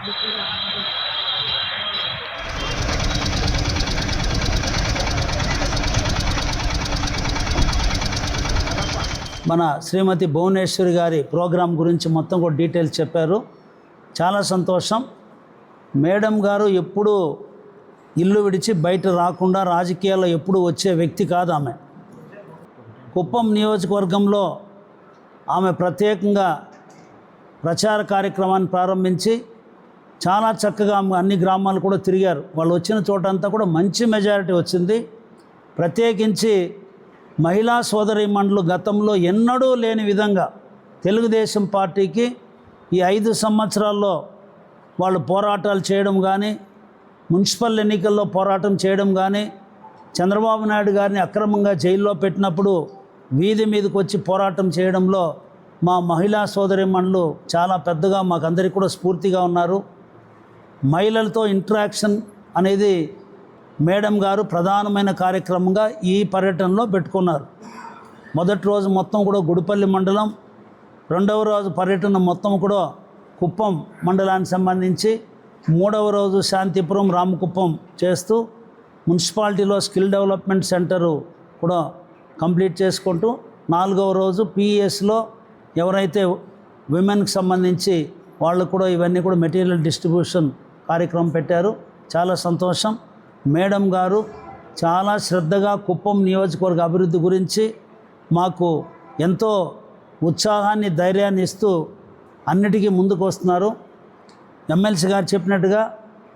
మన శ్రీమతి భువనేశ్వరి గారి ప్రోగ్రాం గురించి మొత్తం కూడా డీటెయిల్స్ చెప్పారు. చాలా సంతోషం. మేడం గారు ఎప్పుడు ఇల్లు విడిచి బయట రాకుండా రాజకీయాల్లో ఎప్పుడు వచ్చే వ్యక్తి కాదు ఆమె. కుప్పం నియోజకవర్గంలో ఆమె ప్రత్యేకంగా ప్రచార కార్యక్రమాన్ని ప్రారంభించి చాలా చక్కగా అన్ని గ్రామాలు కూడా తిరిగారు. వాళ్ళు వచ్చిన చోటంతా కూడా మంచి మెజారిటీ వచ్చింది. ప్రత్యేకించి మహిళా సోదరి మండలు గతంలో ఎన్నడూ లేని విధంగా తెలుగుదేశం పార్టీకి ఈ ఐదు సంవత్సరాల్లో వాళ్ళు పోరాటాలు చేయడం కానీ మున్సిపల్ ఎన్నికల్లో పోరాటం చేయడం కానీ చంద్రబాబు నాయుడు గారిని అక్రమంగా జైల్లో పెట్టినప్పుడు వీధి మీదకి వచ్చి పోరాటం చేయడంలో మా మహిళా సోదరిమణులు చాలా పెద్దగా మాకందరికీ కూడా స్ఫూర్తిగా ఉన్నారు. మహిళలతో ఇంటరాక్షన్ అనేది మేడం గారు ప్రధానమైన కార్యక్రమంగా ఈ పర్యటనలో పెట్టుకున్నారు. మొదటి రోజు మొత్తం కూడా గుడిపల్లి మండలం రెండవ రోజు పర్యటన మొత్తం కూడా కుప్పం మండలానికి సంబంధించి మూడవ రోజు శాంతిపురం రామకుప్పం చేస్తూ మున్సిపాలిటీలో స్కిల్ డెవలప్మెంట్ సెంటరు కూడా కంప్లీట్ చేసుకుంటూ నాలుగవ రోజు పిఎస్లో ఎవరైతే విమెన్కి సంబంధించి వాళ్ళు కూడా ఇవన్నీ కూడా మెటీరియల్ డిస్ట్రిబ్యూషన్ కార్యక్రమం పెట్టారు. చాలా సంతోషం. మేడం గారు చాలా శ్రద్ధగా కుప్పం నియోజకవర్గ అభివృద్ధి గురించి మాకు ఎంతో ఉత్సాహాన్ని ధైర్యాన్ని ఇస్తూ అన్నిటికీ ముందుకు వస్తున్నారు. ఎమ్మెల్సీ గారు చెప్పినట్టుగా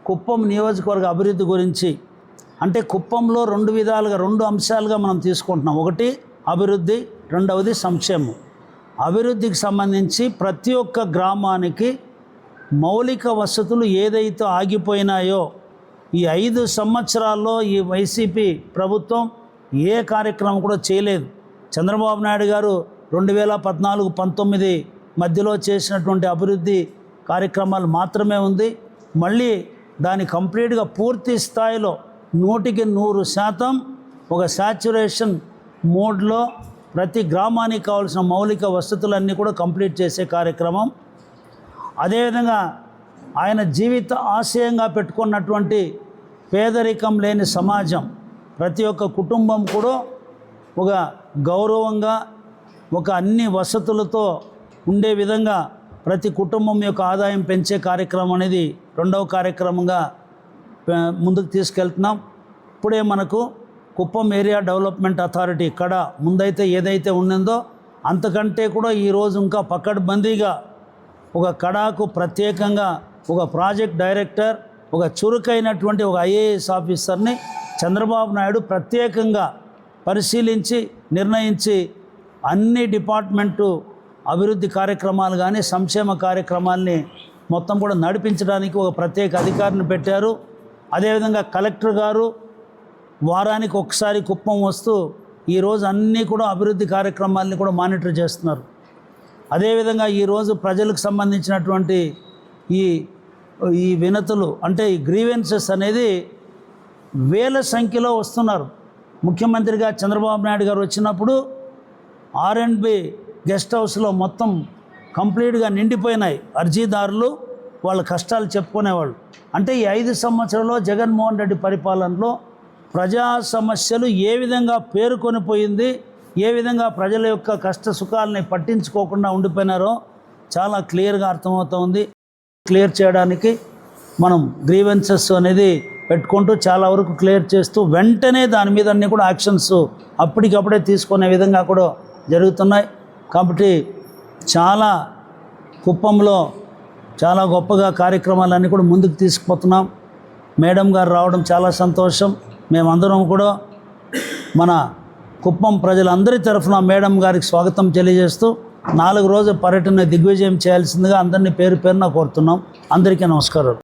కుప్పం నియోజకవర్గ అభివృద్ధి గురించి అంటే కుప్పంలో రెండు విధాలుగా రెండు అంశాలుగా మనం తీసుకుంటున్నాం. ఒకటి అభివృద్ధి రెండవది సంక్షేమం. అభివృద్ధికి సంబంధించి ప్రతి ఒక్క గ్రామానికి మౌలిక వసతులు ఏదైతే ఆగిపోయినాయో ఈ ఐదు సంవత్సరాల్లో ఈ వైసీపీ ప్రభుత్వం ఏ కార్యక్రమం కూడా చేయలేదు. చంద్రబాబు నాయుడు గారు రెండు వేల పద్నాలుగు పంతొమ్మిది మధ్యలో చేసినటువంటి అభివృద్ధి కార్యక్రమాలు మాత్రమే ఉంది. మళ్ళీ దాని కంప్లీట్గా పూర్తి స్థాయిలో నూటికి నూరు శాతం ఒక శాచురేషన్ మోడ్లో ప్రతి గ్రామానికి కావాల్సిన మౌలిక వసతులన్నీ కూడా కంప్లీట్ చేసే కార్యక్రమం అదేవిధంగా ఆయన జీవిత ఆశయంగా పెట్టుకున్నటువంటి పేదరికం లేని సమాజం ప్రతి ఒక్క కుటుంబం కూడా ఒక గౌరవంగా ఒక అన్ని వసతులతో ఉండే విధంగా ప్రతి కుటుంబం యొక్క ఆదాయం పెంచే కార్యక్రమం అనేది రెండవ కార్యక్రమంగా ముందుకు తీసుకెళ్తున్నాం. ఇప్పుడే మనకు కుప్పం ఏరియా డెవలప్మెంట్ అథారిటీ కడ ముందైతే ఏదైతే ఉన్నదో అంతకంటే కూడా ఈరోజు ఇంకా పకడ్బందీగా ఒక కడాకు ప్రత్యేకంగా ఒక ప్రాజెక్ట్ డైరెక్టర్ ఒక చురుకైనటువంటి ఒక ఐఏఎస్ ఆఫీసర్ని చంద్రబాబు నాయుడు ప్రత్యేకంగా పరిశీలించి నిర్ణయించి అన్ని డిపార్ట్మెంటు అభివృద్ధి కార్యక్రమాలు కానీ సంక్షేమ కార్యక్రమాల్ని మొత్తం కూడా నడిపించడానికి ఒక ప్రత్యేక అధికారిని పెట్టారు. అదేవిధంగా కలెక్టర్ గారు వారానికి ఒకసారి కుప్పం వస్తూ ఈరోజు అన్నీ కూడా అభివృద్ధి కార్యక్రమాల్ని కూడా మానిటర్ చేస్తున్నారు. అదేవిధంగా ఈరోజు ప్రజలకు సంబంధించినటువంటి ఈ ఈ వినతులు అంటే ఈ గ్రీవెన్సెస్ అనేది వేల సంఖ్యలో వస్తున్నారు. ముఖ్యమంత్రిగా చంద్రబాబు నాయుడు గారు వచ్చినప్పుడు ఆర్ అండ్ బి గెస్ట్ హౌస్లో మొత్తం కంప్లీట్గా నిండిపోయినాయి. అర్జీదారులు వాళ్ళ కష్టాలు చెప్పుకునేవాళ్ళు. అంటే ఈ ఐదు సంవత్సరాల్లో జగన్మోహన్ రెడ్డి పరిపాలనలో ప్రజా సమస్యలు ఏ విధంగా పేరుకొని పోయింది ఏ విధంగా ప్రజల యొక్క కష్ట సుఖాలని పట్టించుకోకుండా ఉండిపోయినారో చాలా క్లియర్గా అర్థమవుతోంది. క్లియర్ చేయడానికి మనం గ్రీవెన్సెస్ అనేది పెట్టుకుంటూ చాలా వరకు క్లియర్ చేస్తూ వెంటనే దాని మీద అన్ని కూడా యాక్షన్స్ అప్పటికప్పుడే తీసుకునే విధంగా కూడా జరుగుతున్నాయి. కాబట్టి చాలా కుప్పంలో చాలా గొప్పగా కార్యక్రమాలన్నీ కూడా ముందుకు తీసుకుపోతున్నాం. మేడం గారు రావడం చాలా సంతోషం. మేమందరం కూడా మన కుప్పం ప్రజలందరి తరఫున మేడం గారికి స్వాగతం తెలియజేస్తూ నాలుగు రోజుల పర్యటన దిగ్విజయం చేయాల్సిందిగా అందరినీ పేరు పేరున కోరుతున్నాం. అందరికీ నమస్కారం